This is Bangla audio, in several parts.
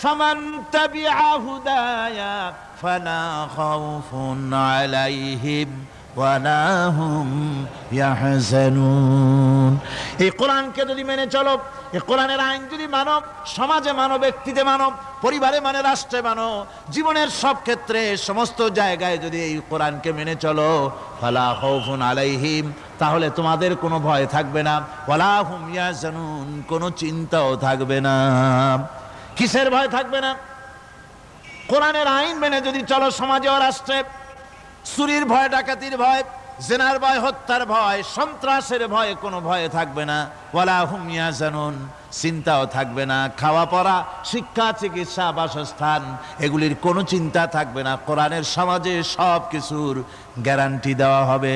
فمن تبع هدايا فلا خوف عليهم ولا هم يحزنون এই কোরআনকে যদি মেনে চলো এই কোরআনের আইন যদি মানো সমাজে মানো ব্যক্তিতে মানো পরিবারে মানে রাষ্ট্রে মানো জীবনের সব ক্ষেত্রে সমস্ত জায়গায় যদি এই কোরআনকে মেনে চলো ফালা খাউফুন আলাইহিম তাহলে তোমাদের কোনো ভয় থাকবে না ওয়ালা হুম ইয়াহজানুন কোনো চিন্তাও থাকবে না কিসের ভয় থাকবে না? কোরআনের আইন মেনে যদি চলো সমাজে ও রাষ্ট্রে, চুরির ভয়, ডাকাতির ভয়, জেনার ভয়, হত্যার ভয়, সন্ত্রাসের ভয় কোনো ভয় থাকবে না। ওয়ালা হুমিয়া জানুন চিন্তাও থাকবে না। খাওয়া পড়া, শিক্ষা, চিকিৎসা, বাসস্থান, এগুলির কোনো চিন্তা থাকবে না। কোরআনের সমাজে সব কিছুর গ্যারান্টি দেওয়া হবে।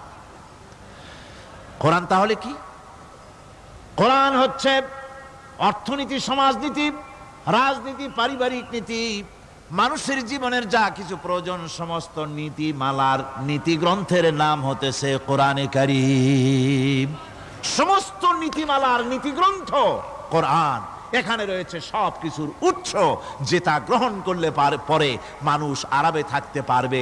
কোরআন তাহলে কি? কোরআন হচ্ছে অর্থনীতি, সমাজনীতি, রাজনীতি, পারিবারিক নীতি, মানুষের জীবনের যা কিছু প্রয়োজন, সমস্ত নীতি মালার নীতি গ্রন্থের নাম হতেছে কোরআনে কারিম। সমস্ত নীতিমালার নীতি গ্রন্থ কোরআন। এখানে রয়েছে সব কিছুর উৎস, যেটা গ্রহণ করলে পরে মানুষ আরামে থাকতে পারবে।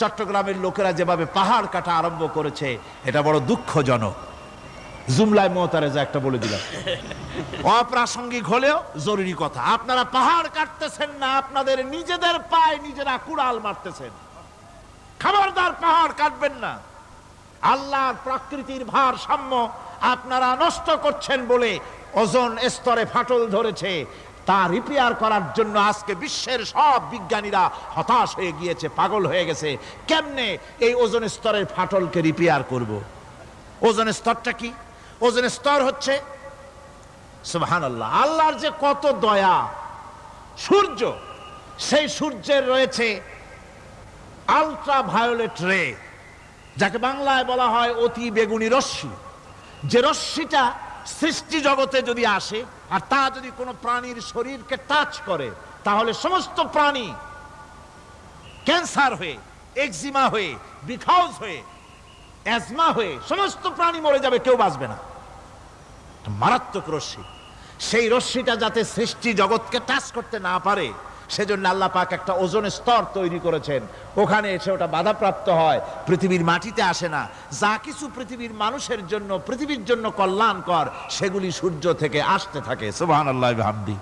চট্টগ্রামের লোকেরা যেভাবে পাহাড় কাটা আরম্ভ করেছে, এটা বড় দুঃখজনক। জুমলায় মোহতারেজা একটা বলে দিলাম। অপ্রাসঙ্গিক হলেও জরুরি কথা। আপনারা পাহাড় কাটতেছেন না, আপনাদের নিজেদের পায়ে নিজেরা কুড়াল মারতেছেন। খাবারদার পাহাড় কাটবেন না। আল্লাহর প্রকৃতির ভারসাম্য আপনারা নষ্ট করছেন বলে ওজন স্তরে ফাটল ধরেছে। তা রিপেয়ার করার জন্য আজকে বিশ্বের সব বিজ্ঞানীরা হতাশ হয়ে গিয়েছে, পাগল হয়ে গেছে। কেমনে এই ওজন স্তরের ফাটলকে রিপেয়ার করব। ওজনের স্তরটা কি? ওজনের স্তর হচ্ছে আল্লাহ আল্লাহর যে কত দয়া, সূর্য, সেই সূর্যের রয়েছে আলট্রা ভায়োলেট রে যাকে বাংলায় বলা হয় অতি বেগুনি রশ্মি। যে রশ্মিটা সৃষ্টি জগতে যদি আসে, আর তা যদি কোনো প্রাণীর শরীরকে টাচ করে, তাহলে সমস্ত প্রাণী ক্যান্সার হয়ে এক্সিমা হয়ে বিখাউজ হয়ে অ্যাজমা হয়ে, সমস্ত প্রাণী মরে যাবে, কেউ বাঁচবে না। মারাত্মক রশ্মি। সেই রশ্মিটা যাতে সৃষ্টি জগৎকে টাচ করতে না পারে সেজন্য আল্লাহ পাক একটা ওজন স্তর তৈরি করেছেন। ওখানে এসে ওটা বাধাপ্রাপ্ত হয়। পৃথিবীর মাটিতে আসে না। যা কিছু পৃথিবীর মানুষের জন্য, পৃথিবীর জন্য কল্যাণ কর সেগুলি সূর্য থেকে আসতে থাকে। সুবাহ আল্লাহ বিহামদিহি